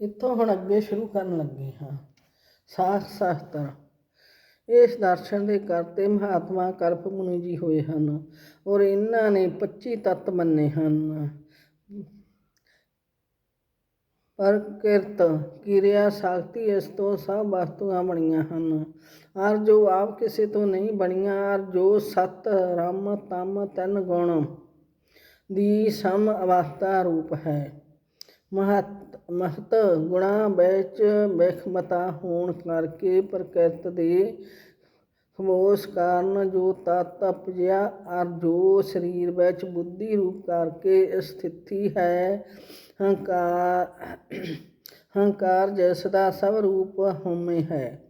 ਇੱਥੋਂ ਹੁਣ ਅੱਗੇ ਸ਼ੁਰੂ ਕਰਨ ਲੱਗੇ ਹਾਂ। ਸਾਖ ਸ਼ਾਸਤਰ ਇਸ ਦਰਸ਼ਨ ਦੇ ਕਰਤੇ ਮਹਾਤਮਾ ਕਲਪ ਮੁਨੀ ਜੀ ਹੋਏ ਹਨ ਔਰ ਇਹਨਾਂ ਨੇ 25 ਤੱਤ ਮੰਨੇ ਹਨ। ਪਰ ਕਿਰਤ, ਕਿਰਿਆ, ਸ਼ਕਤੀ ਇਸ ਤੋਂ ਸਭ ਵਸਤੂਆਂ ਬਣੀਆਂ ਹਨ। ਔਰ ਜੋ ਆਪ ਕਿਸੇ ਤੋਂ ਨਹੀਂ ਬਣੀਆਂ ਔਰ ਜੋ ਸਤ, ਰਮ, ਤਮ, ਤਨ ਗੁਣ ਦੀ ਸਮ ਅਵਸਥਾ ਰੂਪ ਹੈ। ਮਹੱਤ ਮਹੱਤ ਗੁਣਾਂ ਵਿੱਚ ਵਿਖਮਤਾ ਹੋਣ ਕਰਕੇ ਪ੍ਰਕਿਰਤ ਦੇ ਖਮੋਸ਼ ਕਾਰਨ ਜੋ ਤਤ ਅਪਜਿਆ ਅਰ ਜੋ ਸਰੀਰ ਵਿੱਚ ਬੁੱਧੀ ਰੂਪ ਕਰਕੇ ਸਥਿਤੀ ਹੈ, ਹੰਕਾਰ ਹੰਕਾਰ ਜਿਸ ਦਾ ਸਭ ਰੂਪ ਹਉਮੈ ਹੈ।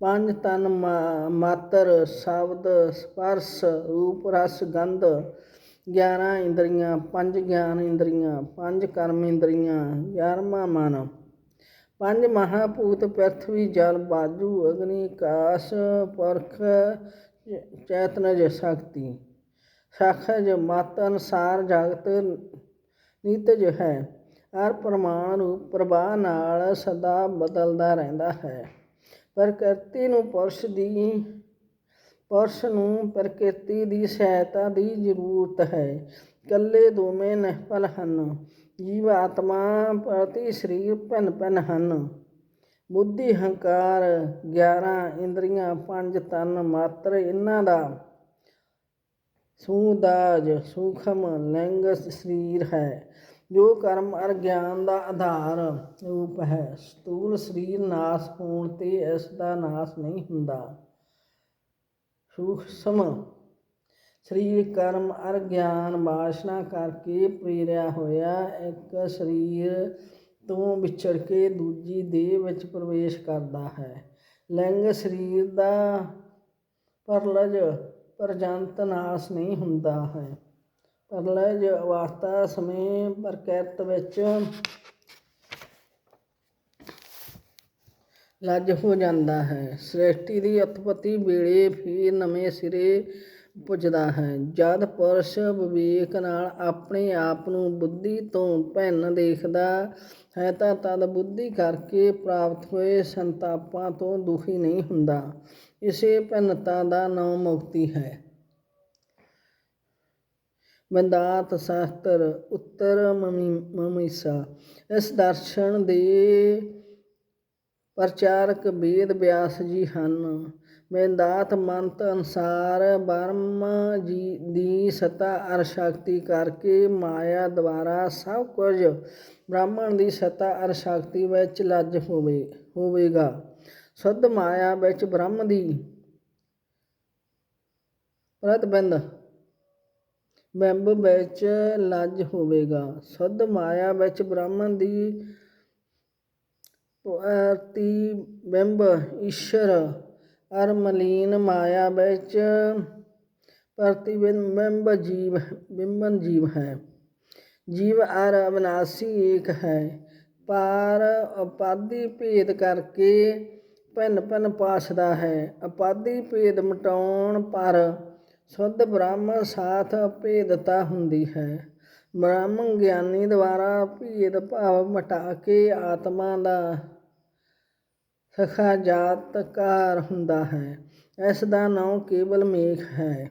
ਪੰਜ ਤਨ ਮਾ- ਮਾਤਰ, ਸ਼ਬਦ, ਸਪਰਸ਼, ਰੂਪ, ਰਸ, ਗੰਧ 11 ਇੰਦਰੀਆਂ, ਪੰਜ ਗਿਆਨ ਇੰਦਰੀਆਂ, ਪੰਜ ਕਰਮ ਇੰਦਰੀਆਂ 11ਵਾਂ ਮਨ। ਪੰਜ ਮਹਾਭੂਤ ਪ੍ਰਥਵੀ ਜਲ, ਬਾਜੂ, ਅਗਨੀ, ਕਾਸ, ਪਰਖ, ਚੈਤਨਜ, ਸ਼ਕਤੀ। ਸਾਖਜ, ਮਤ, ਅਨਸਾਰ, ਜਗਤ, ਨਿਤਜ ਹੈ। ਹਰ ਪ੍ਰਮਾਣ ਰੂਪ ਪ੍ਰਭਾ ਨਾਲ ਸਦਾ ਬਦਲਦਾ ਰਹਿੰਦਾ ਹੈ। ਪ੍ਰਕਿਰਤੀ ਨੂੰ ਪੁਰਸ਼ ਦੀ ਪੁਰਸ਼ ਨੂੰ ਪ੍ਰਕਿਰਤੀ ਦੀ ਸਹਾਇਤਾ ਦੀ ਜ਼ਰੂਰਤ ਹੈ। ਇਕੱਲੇ ਦੋਵੇਂ ਨਿਰਭਲ ਹਨ। ਜੀਵ ਆਤਮਾ ਪ੍ਰਤੀ ਸਰੀਰ ਭਿੰਨ ਭਿੰਨ ਹਨ। ਬੁੱਧੀ, ਹੰਕਾਰ 11 ਇੰਦਰੀਆਂ, ਪੰਜ ਤਨ, ਮਾਤਰ ਇਹਨਾਂ ਦਾ ਸੂਦਾਜ, ਸੂਖਮ ਲਿੰਗ ਸਰੀਰ ਹੈ, ਜੋ ਕਰਮ ਅਰ ਗਿਆਨ ਦਾ ਆਧਾਰ ਰੂਪ ਹੈ। ਸਤੂਲ ਸਰੀਰ ਨਾਸ ਹੋਣ ਤੇ ਇਸ ਦਾ ਨਾਸ ਨਹੀਂ ਹੁੰਦਾ। ਸੂਖਸਮ ਸਰੀਰ ਕਰਮ ਅਰ ਗਿਆਨ ਵਾਸ਼ਨਾ ਕਰਕੇ ਪ੍ਰੇਰਿਆ ਹੋਇਆ ਇੱਕ ਸਰੀਰ ਤੋਂ ਵਿਛੜ ਕੇ ਦੂਜੀ ਦੇਹ ਵਿੱਚ ਪ੍ਰਵੇਸ਼ ਕਰਦਾ ਹੈ। ਲਿੰਗ ਸਰੀਰ ਦਾ ਪਰਲਜ ਪਰਜੰਤ ਨਾਸ ਨਹੀਂ ਹੁੰਦਾ ਹੈ। ਪਰਲਜ ਅਵਸਥਾ ਸਮੇਂ ਪ੍ਰਕਿਰਤ ਵਿੱਚ ਲੱਜ ਹੋ ਜਾਂਦਾ ਹੈ। ਸ੍ਰਿਸ਼ਟੀ ਦੀ ਉਤਪਤੀ ਵੇਲੇ ਫਿਰ ਨਵੇਂ ਸਿਰੇ ਪੁੱਜਦਾ ਹੈ। ਜਦ ਪੁਰਸ਼ ਵਿਵੇਕ ਨਾਲ ਆਪਣੇ ਆਪ ਨੂੰ ਬੁੱਧੀ ਤੋਂ ਭਿੰਨ ਦੇਖਦਾ ਹੈ ਤਾਂ ਤਦ ਬੁੱਧੀ ਕਰਕੇ ਪ੍ਰਾਪਤ ਹੋਏ ਸੰਤਾਪਾਂ ਤੋਂ ਦੁਖੀ ਨਹੀਂ ਹੁੰਦਾ। ਇਸੇ ਭਿੰਨਤਾ ਦਾ ਨਾਮ ਮੁਕਤੀ ਹੈ। ਵੰਦਾਤ ਸ਼ਾਸਤਰ ਉੱਤਰ ਮਮੀਸਾ। ਇਸ ਦਰਸ਼ਨ ਦੇ ਪ੍ਰਚਾਰਕ ਵੇਦ ਵਿਆਸ ਜੀ ਹਨ। ਵੇਦਾਂਤ ਮੰਤ ਅਨਸਾਰ ਬ੍ਰਹਮ ਜੀ ਦੀ ਸਤਾ ਅਰ ਸ਼ਕਤੀ ਕਰਕੇ ਮਾਇਆ ਦੁਆਰਾ ਸਭ ਕੁਝ ਬ੍ਰਾਹਮਣ ਦੀ ਸਤਾ ਅਰ ਸ਼ਕਤੀ ਵਿੱਚ ਲੱਜ ਹੋਵੇ, ਹੋਵੇਗਾ। ਸੁੱਧ ਮਾਇਆ ਵਿੱਚ ਬ੍ਰਹਮ ਦੀ ਪ੍ਰਤਿਬੰਧ ਬਿੰਬ ਵਿੱਚ ਲੱਜ ਹੋਵੇਗਾ। ਸੁੱਧ ਮਾਇਆ ਵਿੱਚ ਬ੍ਰਾਹਮਣ ਦੀ ਪ੍ਰਤੀ ਬਿੰਬ ਈਸ਼ਰ ਅਰਮਲੀਨ ਮਾਇਆ ਵਿੱਚ ਪ੍ਰਤੀਬਿੰਬ ਜੀਵ, ਬਿੰਬਨ ਜੀਵ ਹੈ। ਜੀਵ ਅਰ ਅਵਨਾਸੀ ਏਕ ਹੈ। ਪਰ ਉਪਾਦੀ ਭੇਦ ਕਰਕੇ ਭਿੰਨ ਭਿੰਨ ਪਾਸਦਾ ਹੈ। ਉਪਾਦੀ ਭੇਦ ਮਟਾਉਣ ਪਰ ਸ਼ੁੱਧ ਬ੍ਰਹਮ ਸਾਥ ਭੇਦਤਾ ਹੁੰਦੀ ਹੈ। ਬ੍ਰਹਮ ਗਿਆਨੀ ਦੁਆਰਾ ਭੇਦ ਭਾਵ ਮਿਟਾ ਕੇ ਆਤਮਾ ਦਾ ਸਖਾ ਜਾਤਕਾਰ ਹੁੰਦਾ ਹੈ। ਇਸ ਦਾ ਨਾਮ ਕੇਵਲ ਮੇਖ ਹੈ।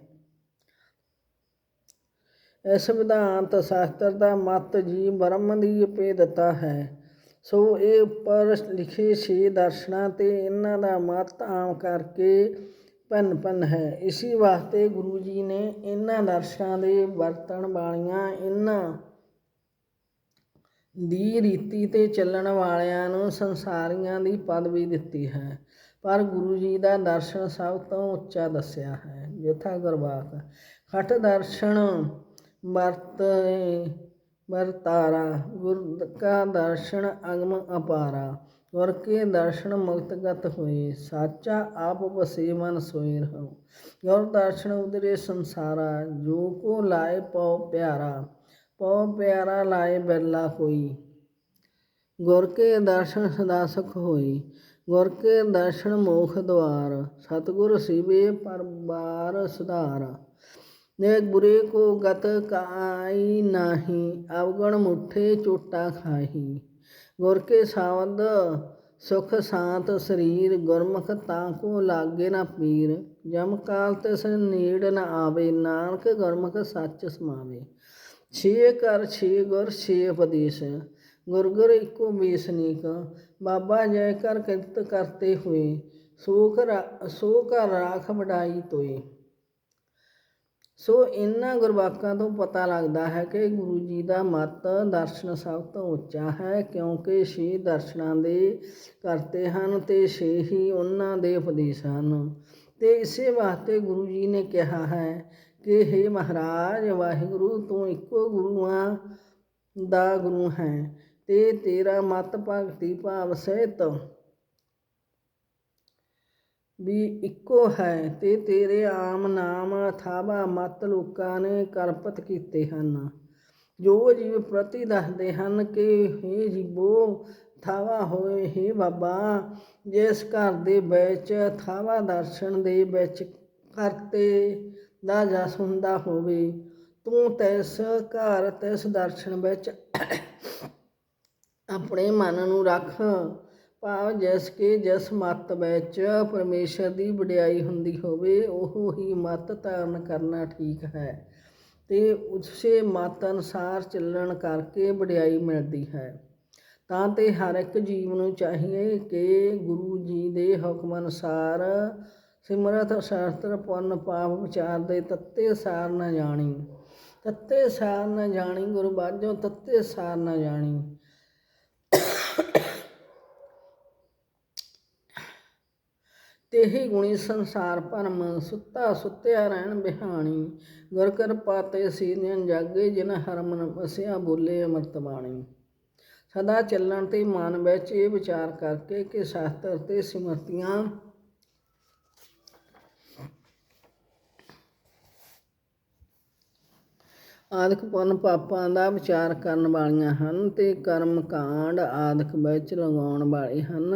ਇਸ ਵਿਧਾਂਤ ਸ਼ਾਸਤਰ ਦਾ ਮਤ ਜੀ ਬ੍ਰਹਮ ਦੀ ਭੇਦਤਾ ਹੈ। ਸੋ ਇਹ ਉੱਪਰ ਲਿਖੇ ਛੇ ਦਰਸ਼ਨਾਂ ਤੇ ਇਹਨਾਂ ਦਾ ਮਤ ਆਮ ਕਰਕੇ ਭਿੰਨ ਭਿੰਨ ਹੈ। ਇਸੇ ਵਾਸਤੇ ਗੁਰੂ ਜੀ ਨੇ ਇਹਨਾਂ ਦਰਸ਼ਨਾਂ ਦੇ ਵਰਤਣ ਵਾਲੀਆਂ ਇਹਨਾਂ ਦੀ ਰੀਤੀ ਤੇ ਚੱਲਣ ਵਾਲਿਆਂ ਨੂੰ ਸੰਸਾਰੀਆਂ ਦੀ ਪਦਵੀ ਦਿੱਤੀ ਹੈ। ਪਰ ਗੁਰੂ ਜੀ ਦਾ ਦਰਸ਼ਨ ਸਭ ਤੋਂ ਉੱਚਾ ਦੱਸਿਆ ਹੈ। ਯਥਾ ਗੁਰਬਾਤ। ਖਟ ਦਰਸ਼ਨ ਵਰਤ ਵਰਤਾਰਾ। ਗੁਰ ਕਾ ਦਰਸ਼ਨ ਅਗਮ ਅਪਾਰਾ। ਗੁਰ ਕੇ ਦਰਸ਼ਨ ਮੁਕਤਗਤ ਹੋਏ, ਸਾਚਾ ਆਪ ਵਸੇ ਮਨ ਸੋਈ ਰਹੋ। ਗੁਰ ਦਰਸ਼ਨ ਉਦਰੇ ਸੰਸਾਰਾ, ਜੋ ਕੋ ਲਾਏ ਪਉ ਪਿਆਰਾ ਪਉ ਪਿਆਰਾ ਲਾਏ ਬਿਰਲਾ ਕੋਈ ਗੁਰ ਕੇ ਦਰਸ਼ਨ ਸਦਾ ਸੁਖ ਹੋਈ, ਗੁਰ ਕੇ ਦਰਸ਼ਨ ਮੋਖ ਦਵਾਰ, ਸਤਿਗੁਰ ਸਿਵੇ ਪਰਬਾਰ ਸੁਧਾਰ। ਨੇ ਬੁਰੇ ਕੋ ਗਤ ਕਾਈ ਨਾਹੀ, ਅਵਗਣ ਮੁਠੇ ਚੋਟਾ ਖਾਹੀ। ਗੁਰ ਕੇ ਸਾਵਧ ਸੁਖ ਸ਼ਾਂਤ ਸਰੀਰ ਗੁਰਮੁਖ ਤਾਂ ਕੋ ਲਾਗੇ ਨਾ ਪੀਰ। ਜਮ ਕਾਲ ਤਿਸ ਨੀੜ ਨਾ ਆਵੇ, ਨਾਨਕ ਗੁਰਮੁਖ ਸੱਚ ਸਮਾਵੇ। ਛੇ ਕਰ, ਛੇ ਗੁਰ, ਛੇ ਉਪਦੇਸ਼। ਗੁਰ ਗੁਰ ਇੱਕੋ ਬੇਸਨੀਕ ਬਾਬਾ ਜੈ ਕਰ ਕਿਰਤ ਕਰਤੇ ਹੋਏ। ਸੋਖ ਕਰ ਰਾਖ ਵਡਾਈ ਤੋਏ। ਸੋ ਇਹਨਾਂ ਗੁਰਬਾਕਾਂ ਤੋਂ ਪਤਾ ਲੱਗਦਾ ਹੈ ਕਿ ਗੁਰੂ ਜੀ ਦਾ ਮਤ ਦਰਸ਼ਨ ਸਭ ਤੋਂ ਉੱਚਾ ਹੈ, ਕਿਉਂਕਿ ਛੇ ਦਰਸ਼ਨਾਂ ਦੇ ਕਰਤੇ ਹਨ ਤੇ ਛੇ ਹੀ ਉਹਨਾਂ ਦੇ ਉਪਦੇਸ਼ ਹਨ। ਤੇ ਇਸੇ ਵਾਸਤੇ ਗੁਰੂ ਜੀ ਨੇ ਕਿਹਾ ਹੈ ਕਿ हे ਮਹਾਰਾਜ, ਵਾਹਿਗੁਰੂ, ਤੂੰ ਇੱਕੋ ਗੁਰੂਆਂ ਦਾ ਗੁਰੂ ਹੈ ਤੇ ਤੇਰਾ ਮਤ ਭਗਤੀ ਭਾਵ ਸਹਿਤ ਵੀ ਇੱਕੋ ਹੈ ਤੇ ਤੇਰੇ ਆਮ ਨਾਮ ਅਥਾਵਾ ਮਤ ਲੋਕਾਂ ਨੇ ਕਰਪਤ ਕੀਤੇ ਹਨ। ਜੋ ਜੀਵ ਪ੍ਰਤੀ ਦੱਸਦੇ ਹਨ ਕਿ हे ਜੀਵੋ, ਥਾਵਾ ਹੋਏ हे ਬਾਬਾ, ਜਿਸ ਘਰ ਦੇ ਵਿੱਚ ਥਾਵਾ ਦਰਸ਼ਨ ਦੇ ਵਿੱਚ ਕਰਤੇ ਦਾ ਜਸ ਹੁੰਦਾ ਹੋਵੇ, ਤੂੰ ਤਿਸ ਘਰ, ਤਿਸ ਦਰਸ਼ਨ ਵਿੱਚ ਆਪਣੇ ਮਨ ਨੂੰ ਰੱਖ। ਭਾਵ ਜਿਸ ਕੇ ਜਿਸ ਮਤ ਵਿੱਚ ਪਰਮੇਸ਼ਰ ਦੀ ਵਡਿਆਈ ਹੁੰਦੀ ਹੋਵੇ, ਉਹ ਹੀ ਮਤ ਧਾਰਨ ਕਰਨਾ ਠੀਕ ਹੈ ਤੇ ਉਸੇ ਮਤ ਅਨੁਸਾਰ ਚੱਲਣ ਕਰਕੇ ਵਡਿਆਈ ਮਿਲਦੀ ਹੈ। ਤਾਂ ਤੇ ਹਰ ਇੱਕ ਜੀਵ ਨੂੰ ਚਾਹੀਏ ਕਿ ਗੁਰੂ ਜੀ ਦੇ ਹੁਕਮ ਅਨੁਸਾਰ ਸਿਮਰਤ, ਸ਼ਾਸਤਰ, ਪੁੰਨ, ਪਾਪ, ਵਿਚਾਰ ਦੇ ਤੱਤੇ ਸਾਰ ਨਾ ਜਾਣੀ। ਤੱਤੇ ਸਾਰ ਨਾ ਜਾਣੀ ਗੁਰੂ ਬਾਝੋਂ ਤੱਤੇ ਸਾਰ ਨਾ ਜਾਣੀ। ਤੇਹੀ ਗੁਣੀ ਸੰਸਾਰ ਭਰਮ ਸੁੱਤਾ ਸੁੱਤਿਆ ਰਹਿਣ ਬਿਹਾਣੀ। ਗੁਰ ਕਿਰਪਾ ਤੇ ਸੀਨਨ ਜਾਗੇ, ਜਿਨ ਹਰਮਨ ਵਸਿਆ ਬੋਲੇ ਅੰਮ੍ਰਿਤ ਬਾਣੀ। ਸਦਾ ਚੱਲਣ ਤੇ ਮਨ ਵਿੱਚ ਇਹ ਵਿਚਾਰ ਕਰਕੇ ਕਿ ਸ਼ਾਸਤਰ ਤੇ ਸਿਮਰਤੀਆਂ ਆਦਿਕ ਪੁੰਨ ਪਾਪਾਂ ਦਾ ਵਿਚਾਰ ਕਰਨ ਵਾਲੀਆਂ ਹਨ ਤੇ ਕਰਮ ਕਾਂਡ ਆਦਿਕ ਵਿੱਚ ਲਗਾਉਣ ਵਾਲੇ ਹਨ।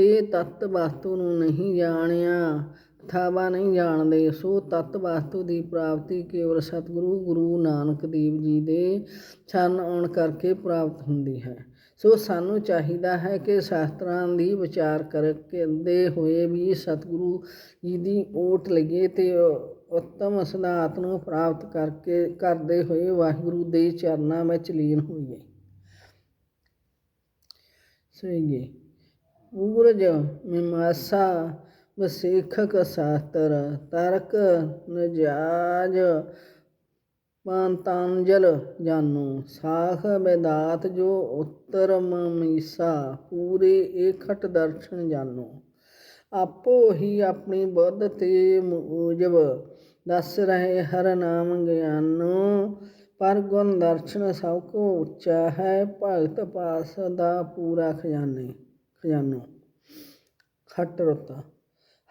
ਤੇ ਤਤ ਵਸਤੂ ਨੂੰ ਨਹੀਂ ਜਾਣਿਆ ਥਾਵਾ ਨਹੀਂ ਜਾਣਦੇ। ਸੋ ਤਤ ਵਸਤੂ ਦੀ ਪ੍ਰਾਪਤੀ ਕੇਵਲ ਸਤਿਗੁਰੂ ਗੁਰੂ ਨਾਨਕ ਦੇਵ ਜੀ ਦੇ ਛਨ ਆਉਣ ਕਰਕੇ ਪ੍ਰਾਪਤ ਹੁੰਦੀ ਹੈ। ਸੋ ਸਾਨੂੰ ਚਾਹੀਦਾ ਹੈ ਕਿ ਸ਼ਾਸਤਰਾਂ ਦੀ ਵਿਚਾਰ ਕਰਦੇ ਹੋਏ ਵੀ ਸਤਿਗੁਰੂ ਜੀ ਦੀ ਓਟ ਲਈਏ ਤੇ ਉੱਤਮ ਸਿਧਾਂਤ ਨੂੰ ਪ੍ਰਾਪਤ ਕਰਕੇ ਕਰਦੇ ਹੋਏ ਵਾਹਿਗੁਰੂ ਦੇ ਚਰਨਾਂ ਵਿੱਚ ਲੀਨ ਹੋਈਏ। ਸਹੀਏ ਊਰਜ ਮੀਮਾਂਸਾ, ਵਸੇਖਕ ਸ਼ਾਸਤਰ, ਤਰਕ ਨਜਾਜ ਪਾਂਤਾਂਜਲ ਜਾਨੋ ਸਾਖ ਬੇਦਾਤ ਜੋ ਉੱਤਰ ਮਮੀਸਾ, ਪੂਰੇ ਏਖਟ ਦਰਸ਼ਨ ਜਾਨੋ ਆਪੋ ਹੀ ਆਪਣੀ ਬੁੱਧ ਤੇ ਮੂਜਬ ਦੱਸ ਰਹੇ ਹਰ ਨਾਮ ਗਿਆਨੋ। ਪਰ ਗੁਣ ਦਰਸ਼ਨ ਸਭ ਕੋ ਉੱਚਾ ਹੈ, ਭਗਤ ਪਾਸ ਦਾ ਪੂਰਾ ਖਜ਼ਾਨੇ। ਖਜ਼ਾਨੋ। ਖੱਟ ਰੁੱਤ।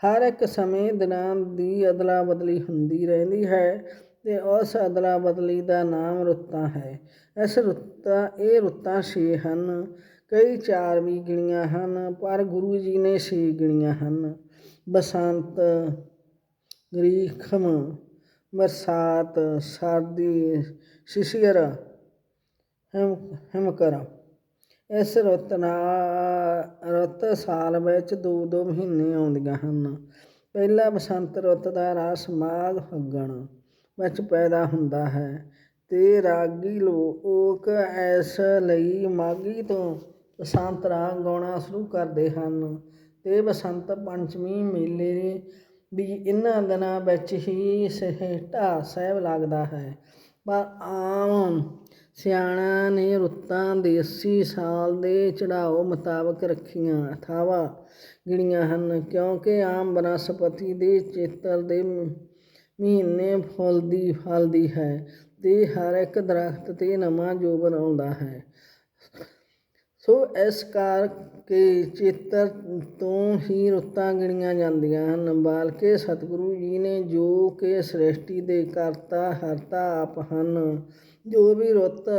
ਹਰ ਇੱਕ ਸਮੇਂ ਦਿਨਾਂ ਦੀ ਅਦਲਾ ਬਦਲੀ ਹੁੰਦੀ ਰਹਿੰਦੀ ਹੈ ਤੇ ਉਸ ਅਦਲਾ ਬਦਲੀ ਦਾ ਨਾਮ ਰੁੱਤਾਂ ਹੈ। ਇਸ ਰੁੱਤਾਂ, ਇਹ ਰੁੱਤਾਂ ਛੇ ਹਨ। ਕਈ ਚਾਰ ਵੀ ਗਿਣੀਆਂ ਹਨ, ਪਰ ਗੁਰੂ ਜੀ ਨੇ ਛੇ ਗਿਣੀਆਂ ਹਨ। ਬਸੰਤ, ਗਰੀਖਮ, ਬਰਸਾਤ, ਸਰਦੀ, ਸ਼ਿਸ਼ਿਰ, ਹਿਮ ਹਿਮਕਰ ਇਸ ਰੁੱਤ ਨਾਲ ਰੁੱਤ ਸਾਲ ਵਿੱਚ ਦੋ ਦੋ ਮਹੀਨੇ ਆਉਂਦੀਆਂ ਹਨ। ਪਹਿਲਾ ਬਸੰਤ ਰੁੱਤ ਦਾ ਰਾਸ ਮਾਘ ਫੱਗਣ ਵਿੱਚ ਪੈਦਾ ਹੁੰਦਾ ਹੈ ਤੇ ਰਾਗੀ ਲੋਕ ਇਸ ਲਈ ਮਾਘੀ ਤੋਂ ਬਸੰਤ ਰਾਗ ਗਾਉਣਾ ਸ਼ੁਰੂ ਕਰਦੇ ਹਨ ਤੇ ਬਸੰਤ ਪੰਚਮੀ ਮੇਲੇ ਵੀ ਇਹਨਾਂ ਦਿਨਾਂ ਵਿੱਚ ਹੀ ਸਹੇਟਾ ਸਾਹਿਬ ਲੱਗਦਾ ਹੈ। ਪਰ ਆਮ ਸਿਆਣਾ ਨੇ ਰੁੱਤਾਂ ਦੇਸੀ ਸਾਲ ਦੇ ਚੜਾਓ ਮੁਤਾਬਕ ਰੱਖੀਆਂ ਥਾਵਾ ਗਿਣੀਆਂ ਹਨ, ਕਿਉਂਕਿ ਆਮ ਬਨਸਪਤੀ ਦੇ ਚੇਤਰ ਦੇ ਮਹੀਨੇ ਫਲਦੀ ਫਲਦੀ ਹੈ ਤੇ ਹਰ ਇੱਕ ਦਰਖਤ ਤੇ ਨਵਾਂ ਜੋਬਨ ਆਉਂਦਾ ਹੈ। ਸੋ ਇਸ ਕਰਕੇ ਚੇਤਰ ਤੋਂ ਹੀ ਰੁੱਤਾਂ ਗਿਣੀਆਂ ਜਾਂਦੀਆਂ ਹਨ, ਬਾਲਕੇ ਸਤਿਗੁਰੂ ਜੀ ਨੇ ਜੋ ਕਿ ਸ੍ਰਿਸ਼ਟੀ ਦੇ ਕਰਤਾ, ਹਰਤਾ ਆਪ ਹਨ। ਜੋ ਵੀ ਰੁੱਤ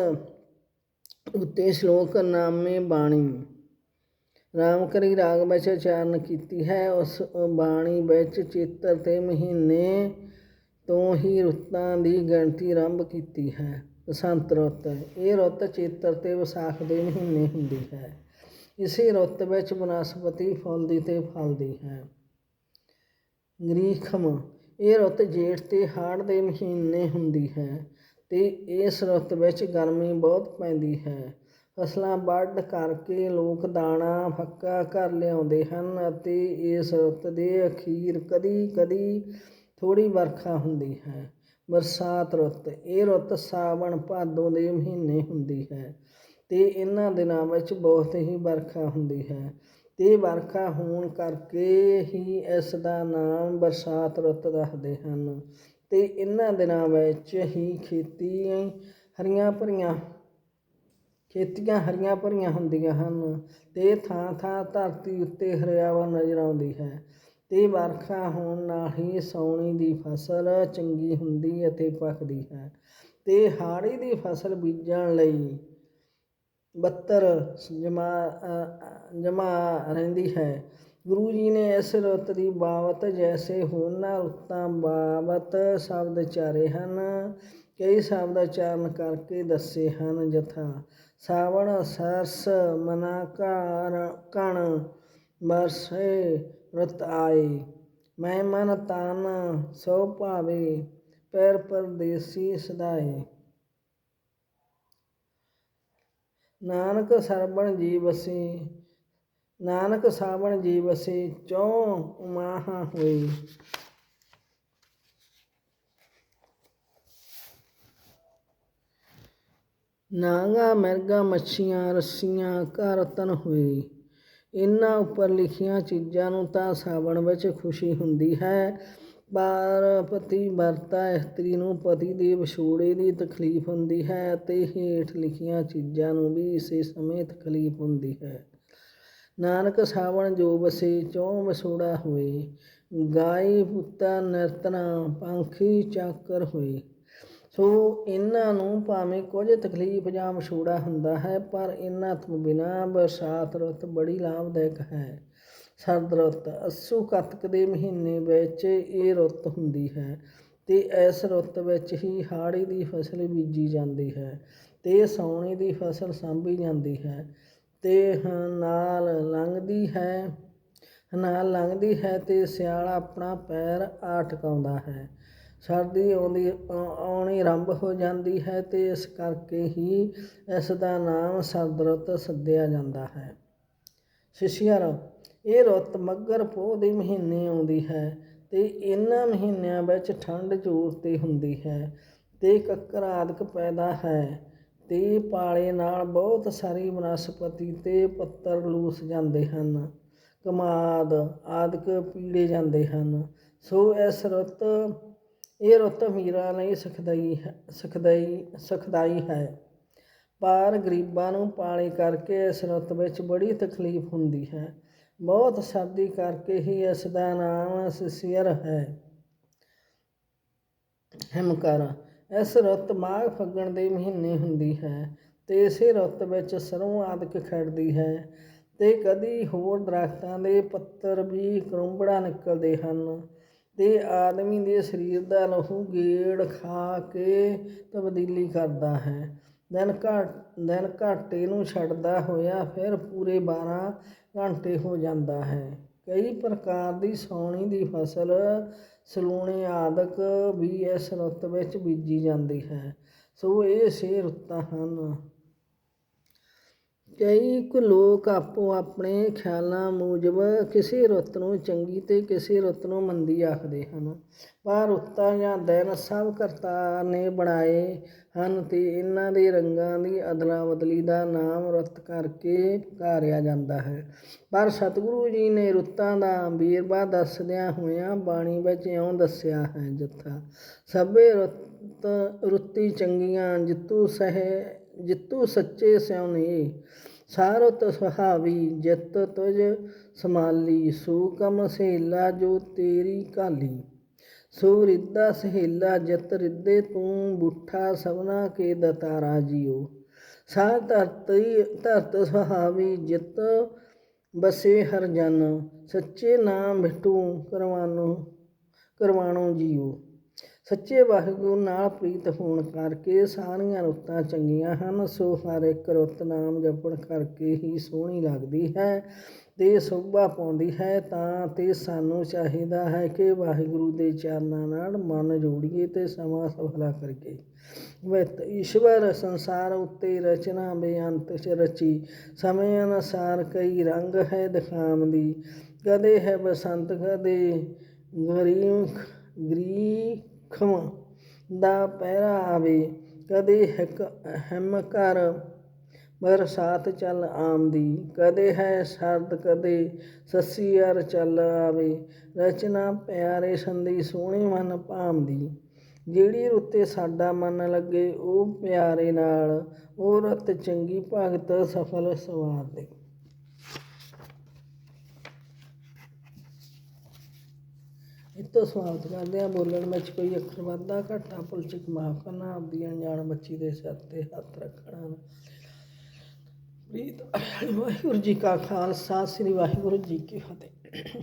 ਉੱਤੇ ਸ਼ਲੋਕ ਨਾਮੇ ਬਾਣੀ। ਰਾਮ ਕਰੀ ਰਾਗ ਵਿੱਚ ਉਚਾਰਨ ਕੀਤੀ ਹੈ, ਉਸ ਬਾਣੀ ਵਿੱਚ ਚੇਤਰ ਤੇ ਮਹੀਨੇ ਤੋਂ ਹੀ ਰੁੱਤਾਂ ਦੀ ਗਿਣਤੀ ਆਰੰਭ ਕੀਤੀ ਹੈ। ਬਸੰਤ ਰੁੱਤ, ਇਹ ਰੁੱਤ ਚੇਤਰ ਤੇ ਵਿਸਾਖ ਦੇ ਮਹੀਨੇ ਹੁੰਦੀ ਹੈ। ਇਸੇ ਰੁੱਤ ਵਿੱਚ ਬਨਸਪਤੀ ਫੁੱਲਦੀ ਤੇ ਫਲਦੀ ਹੈ। ਗ੍ਰੀਖਮ, ਇਹ ਰੁੱਤ ਜੇਠ ਤੇ ਹਾੜ ਦੇ ਮਹੀਨੇ ਹੁੰਦੀ ਹੈ। ਅਤੇ ਇਸ ਰੁੱਤ ਵਿੱਚ ਗਰਮੀ ਬਹੁਤ ਪੈਂਦੀ ਹੈ। ਫਸਲਾਂ ਵੱਢ ਕਰਕੇ ਲੋਕ ਦਾਣਾ, ਫੱਕਾ ਘਰ ਲਿਆਉਂਦੇ ਹਨ ਅਤੇ ਇਸ ਰੁੱਤ ਦੇ ਅਖੀਰ ਕਦੀ ਕਦੀ ਥੋੜ੍ਹੀ ਵਰਖਾ ਹੁੰਦੀ ਹੈ। ਬਰਸਾਤ ਰੁੱਤ, ਇਹ ਰੁੱਤ ਸਾਵਣ ਭਾਦੋਂ ਦੇ ਮਹੀਨੇ ਹੁੰਦੀ ਹੈ ਅਤੇ ਇਹਨਾਂ ਦਿਨਾਂ ਵਿੱਚ ਬਹੁਤ ਹੀ ਵਰਖਾ ਹੁੰਦੀ ਹੈ। ਅਤੇ ਵਰਖਾ ਹੋਣ ਕਰਕੇ ਹੀ ਇਸ ਦਾ ਨਾਮ ਬਰਸਾਤ ਰੁੱਤ ਰੱਖਦੇ ਹਨ। ਤੇ ਇਹਨਾਂ ਦਿਨਾਂ ਵਿੱਚ ਹੀ ਖੇਤੀ ਹਰੀਆਂ ਭਰੀਆਂ, ਖੇਤੀਆਂ ਹਰੀਆਂ ਭਰੀਆਂ ਹੁੰਦੀਆਂ ਹਨ ਤੇ ਥਾਂ ਥਾਂ ਧਰਤੀ ਉੱਤੇ ਹਰਿਆਵਲ ਨਜ਼ਰ ਆਉਂਦੀ ਹੈ ਤੇ ਵਰਖਾ ਹੋਣ ਨਾਲ ਹੀ ਸੌਣੀ ਦੀ ਫਸਲ ਚੰਗੀ ਹੁੰਦੀ ਅਤੇ ਪੱਕਦੀ ਹੈ ਤੇ ਹਾੜੀ ਦੀ ਫਸਲ ਬੀਜਣ ਲਈ ਬੱਤਰ ਜਮਾ ਜਮਾ ਰਹਿੰਦੀ ਹੈ। ਗੁਰੂ ਜੀ ਨੇ ਇਸ ਰੁੱਤ ਦੀ ਬਾਵਤ ਜੈਸੇ ਹੋਰਨਾਂ ਰੁੱਤਾਂ ਬਾਬਤ ਸ਼ਬਦ ਚਾਰੇ ਹਨ, ਕਈ ਸ਼ਬਦ ਉਚਾਰਨ ਕਰਕੇ ਦੱਸੇ ਹਨ ਜਥਾ। ਸਾਵਣ ਸਰਸ ਮਨਾ ਕਣ ਬਰਸੇ ਰਤ ਆਏ, ਮੈਂ ਮਨ ਤਨ ਸੋ ਭਾਵੇ, ਪੈਰ ਪਰਦੇਸੀ ਸਦਾਏ। ਨਾਨਕ ਸਰਬਣ ਜੀ ਵਸੇ ਨਾਨਕ ਸਾਵਣ ਜੀ ਵਸੇ ਚੌ ਮਾਹਾਂ ਹੋਈ ਨਾਗਾ ਮਿਰਗਾ ਮੱਛੀਆਂ ਰੱਸੀਆਂ ਘਰ ਤਨ ਹੋਏ। ਇਹਨਾਂ ਉੱਪਰ ਲਿਖੀਆਂ ਚੀਜ਼ਾਂ ਨੂੰ ਤਾਂ ਸਾਵਣ ਵਿੱਚ ਖੁਸ਼ੀ ਹੁੰਦੀ ਹੈ। ਪਰ ਪਤੀ ਵਰਤਾ ਇਸਤਰੀ ਨੂੰ ਪਤੀ ਦੇ ਵਿਛੋੜੇ ਦੀ ਤਕਲੀਫ ਹੁੰਦੀ ਹੈ ਅਤੇ ਹੇਠ ਲਿਖੀਆਂ ਚੀਜ਼ਾਂ ਨੂੰ ਵੀ ਇਸੇ ਸਮੇਂ ਤਕਲੀਫ ਹੁੰਦੀ ਹੈ। ਨਾਨਕ ਸਾਵਣ ਜੋ ਵਸੇ ਚੋਂ ਵਿਛੋੜਾ ਹੋਏ, ਗਾਈ ਪੁੱਤਾ ਨਿਰਤਨਾ ਪੰਖੀ ਚਾਕਰ ਹੋਏ। ਸੋ ਇਹਨਾਂ ਨੂੰ ਭਾਵੇਂ ਕੁਝ ਤਕਲੀਫ ਜਾਂ ਵਿਛੋੜਾ ਹੁੰਦਾ ਹੈ, ਪਰ ਇਹਨਾਂ ਤੋਂ ਬਿਨਾਂ ਬਰਸਾਤ ਰੁੱਤ ਬੜੀ ਲਾਭਦਾਇਕ ਹੈ। ਸਰਦ ਰੁੱਤ, ਅੱਸੂ ਕੱਤਕ ਦੇ ਮਹੀਨੇ ਵਿੱਚ ਇਹ ਰੁੱਤ ਹੁੰਦੀ ਹੈ ਤੇ ਇਸ ਰੁੱਤ ਵਿੱਚ ਹੀ ਹਾੜੀ ਦੀ ਫਸਲ ਬੀਜੀ ਜਾਂਦੀ ਹੈ ਤੇ ਸਾਉਣੀ ਦੀ ਫਸਲ ਸਾਂਭੀ ਜਾਂਦੀ ਹੈ। ਤੇ ਹ- ਨਾਲ ਲੰਘਦੀ ਹੈ। ਨਾਲ ਲੰਘਦੀ ਹੈ ਤੇ ਸਿਆਲਾ ਆਪਣਾ ਪੈਰ ਆ ਟਿਕਾਉਂਦਾ ਹੈ। ਸਰਦੀ ਆਉਂਦੀ ਆਉਣੀ ਆਰੰਭ ਹੋ ਜਾਂਦੀ ਹੈ ਤੇ ਇਸ ਕਰਕੇ ਹੀ ਇਸ ਦਾ ਨਾਮ ਸਰਦ ਰੁੱਤ ਸੱਦਿਆ ਜਾਂਦਾ ਹੈ। ਸ਼ਿਸ਼ਿਆਰ, ਇਹ ਰੁੱਤ ਮੱਗਰ ਪੋਹ ਦੇ ਮਹੀਨੇ ਆਉਂਦੀ ਹੈ ਤੇ ਇਹਨਾਂ ਮਹੀਨਿਆਂ ਵਿੱਚ ਠੰਡ ਜ਼ੋਰ ਤੇ ਹੁੰਦੀ ਹੈ ਤੇ ਕੱਕਰ ਆਦਿਕ ਪੈਦਾ ਹੈ। ਤੇ ਪਾਲੇ ਨਾਲ ਬਹੁਤ ਸਾਰੀ ਬਨਸਪਤੀ ਤੇ ਪੱਤਰ ਲੂਸ ਜਾਂਦੇ ਹਨ, ਕਮਾਦ ਆਦਿਕ ਪੀੜੇ ਜਾਂਦੇ ਹਨ। ਸੋ ਇਸ ਰੁੱਤ, ਇਹ ਰੁੱਤ ਅਮੀਰਾਂ ਲਈ ਸੁਖਦਾਈ ਹੈ, ਸੁਖਦਾਈ ਸੁਖਦਾਈ ਹੈ। ਪਰ ਗਰੀਬਾਂ ਨੂੰ ਪਾਲੇ ਕਰਕੇ ਇਸ ਰੁੱਤ ਵਿੱਚ ਬੜੀ ਤਕਲੀਫ ਹੁੰਦੀ ਹੈ। ਬਹੁਤ ਸਰਦੀ ਕਰਕੇ ਹੀ ਇਸ ਦਾ ਨਾਮ ਸਿਸਿਰ ਹੈ। ਹਿਮਕਰ ਇਸ ਰੁੱਤ ਮਾਘ ਫੱਗਣ ਦੇ ਮਹੀਨੇ ਹੁੰਦੀ ਹੈ ਤੇ ਇਸੇ ਰੁੱਤ ਵਿੱਚ ਸਰੋਂ ਆਦਿਕ ਖਿੜਦੀ ਹੈ ਤੇ ਕਦੀ ਹੋਰ ਦਰਖਤਾਂ ਦੇ ਪੱਤਰ ਵੀ ਕਰੁੰਬੜਾ ਨਿਕਲਦੇ ਹਨ ਤੇ ਆਦਮੀ ਦੇ ਸਰੀਰ ਦਾ ਲਹੂ ਗੇੜ ਖਾ ਕੇ ਤਬਦੀਲੀ ਕਰਦਾ ਹੈ। ਦਿਨ ਘਾਟ, ਦਿਨ ਘਾਟੇ ਨੂੰ ਛੱਡਦਾ ਹੋਇਆ ਫਿਰ ਪੂਰੇ 12 ਘੰਟੇ ਹੋ ਜਾਂਦਾ ਹੈ। ਕਈ ਪ੍ਰਕਾਰ ਦੀ ਸੌਣੀ ਦੀ ਫਸਲ ਸਲੂਣੇ ਆਦਿਕ ਵੀ ਇਸ ਰੁੱਤ ਵਿੱਚ ਬੀਜੀ ਜਾਂਦੀ ਹੈ। ਸੋ ਇਹ ਛੇ ਰੁੱਤਾਂ ਹਨ। ਕਈ ਕੁ ਲੋਕ ਆਪੋ ਆਪਣੇ ਖਿਆਲਾਂ ਮੁਜਬ ਕਿਸੇ ਰੁੱਤ ਨੂੰ ਚੰਗੀ ਤੇ ਕਿਸੇ ਰੁੱਤ ਨੂੰ ਮੰਦੀ ਆਖਦੇ ਹਨ। ਪਰ ਰੁੱਤਾਂ ਜਾਂ ਦਿਨ ਸਭ ਕਰਤਾ ਨੇ ਬਣਾਏ ਹਨ ਤੇ ਇਹਨਾਂ ਦੇ ਰੰਗਾਂ ਦੀ ਅਦਲਾ ਬਦਲੀ ਦਾ ਨਾਮ ਰੁੱਤ ਕਰਕੇ ਪੁਕਾਰਿਆ ਜਾਂਦਾ ਹੈ। ਪਰ ਸਤਿਗੁਰੂ ਜੀ ਨੇ ਰੁੱਤਾਂ ਦਾ ਵੇਰਵਾ ਦੱਸਦਿਆਂ ਹੋਇਆਂ ਬਾਣੀ ਵਿੱਚ ਇਉਂ ਦੱਸਿਆ ਹੈ ਜਥਾ, ਸਭੇ ਰੁੱਤ ਰੁੱਤੀ ਚੰਗੀਆਂ ਜਿੱਤੂ ਸਹਿ, ਜਿੱਤੂ ਸੱਚੇ ਸਿਉਨੇ। ਸਾਰਤ ਸੁਹਾਵੀ ਜਿਤ ਤੁਜ ਸਮਾਲੀ ਸੋ ਕਮ ਸਹੇਲਾ ਜੋ ਤੇਰੀ ਕਾਲੀ ਸੋ ਰਿੱਧਾ ਸਹੇਲਾ ਜਿਤ ਰਿੱਧੇ ਤੂੰ, ਬੁੱਠਾ ਸਵਨਾ ਕੇ ਦਤਾਰਾ ਜੀਓ। ਸਾ ਧਰਤੀ ਧਰਤ ਸੁਹਾਵੀ ਜਿਤ ਬਸੇ ਹਰ ਜਨ, ਸੱਚੇ ਨਾਮ ਮਿਟੂ ਕਰਵਾਨੋ ਕਰਵਾਣੋ ਜੀਓ। ਸੱਚੇ ਵਾਹਿਗੁਰੂ ਨਾਲ ਪ੍ਰੀਤ ਹੋਣ ਕਰਕੇ ਸਾਰੀਆਂ ਰੁੱਤਾਂ ਚੰਗੀਆਂ ਹਨ, ਸੋ ਹਰ ਇੱਕ ਰੁੱਤ ਨਾਮ ਜਪਣ ਕਰਕੇ ਹੀ ਸੋਹਣੀ ਲੱਗਦੀ ਹੈ, ਤੇ ਸੋਭਾ ਪਾਉਂਦੀ ਹੈ, ਤਾਂ ਤੇ ਸਾਨੂੰ ਚਾਹੀਦਾ ਹੈ ਕਿ ਵਾਹਿਗੁਰੂ ਦੇ ਚਰਨਾਂ ਨਾਲ ਮਨ ਜੋੜੀਏ ਤੇ ਸਮਾਂ ਸਫਲਾ ਕਰੀਏ। ਵਿਤ ਈਸ਼ਵਰ ਸੰਸਾਰ ਉੱਤੇ ਰਚਨਾ ਬੇਅੰਤ ਚ ਰਚੀ, ਸਮੇਂ ਅਨੁਸਾਰ ਕਈ ਰੰਗ ਹੈ ਦਿਖਾਵਦੀ, ਕਦੇ ਹੈ ਬਸੰਤ, ਕਦੇ ਗਰੀਖ ਗਰੀਖਮ ਦਾ ਪਹਿਰਾ ਆਵੇ, ਕਦੇ ਹਿਕ ਹਿਮ ਕਰ ਬਰਸਾਤ ਚੱਲ ਆਮਦੀ, ਕਦੇ ਹੈ ਸਰਦ, ਕਦੇ ਸੱਸੀ ਅਰ ਚੱਲ ਆਵੇ। ਰਚਨਾ ਪਿਆਰੇ ਸੰਦੀ, ਸੋਹਣੀ ਮਨ ਭਾਮਦੀ, ਜਿਹੜੀ ਰੁੱਤੇ ਸਾਡਾ ਮਨ ਲੱਗੇ, ਉਹ ਪਿਆਰੇ ਨਾਲ, ਉਹ ਰਤ ਚੰਗੀ ਭਗਤ ਸਫਲ ਸਵਾਰ ਦੇ ਇਹ ਤੋਂ ਸਵਾਗਤ ਕਰਦੇ ਆ ਬੋਲਣ ਵਿੱਚ ਕੋਈ ਅੱਖਰ ਵਾਧਾ ਘਾਟਾ ਭੁੱਲ ਚੁੱਕ ਮਾਫ ਕਰਨਾ ਆਪਦੀ ਅਣਜਾਣ ਬੱਚੀ ਦੇ ਸਿਰ ਤੇ ਹੱਥ ਰੱਖਣਾ। ਪ੍ਰੀਤ, ਵਾਹਿਗੁਰੂ ਜੀ ਕਾ ਖਾਲਸਾ, ਸ੍ਰੀ ਵਾਹਿਗੁਰੂ ਜੀ ਕੀ ਫਤਿਹ।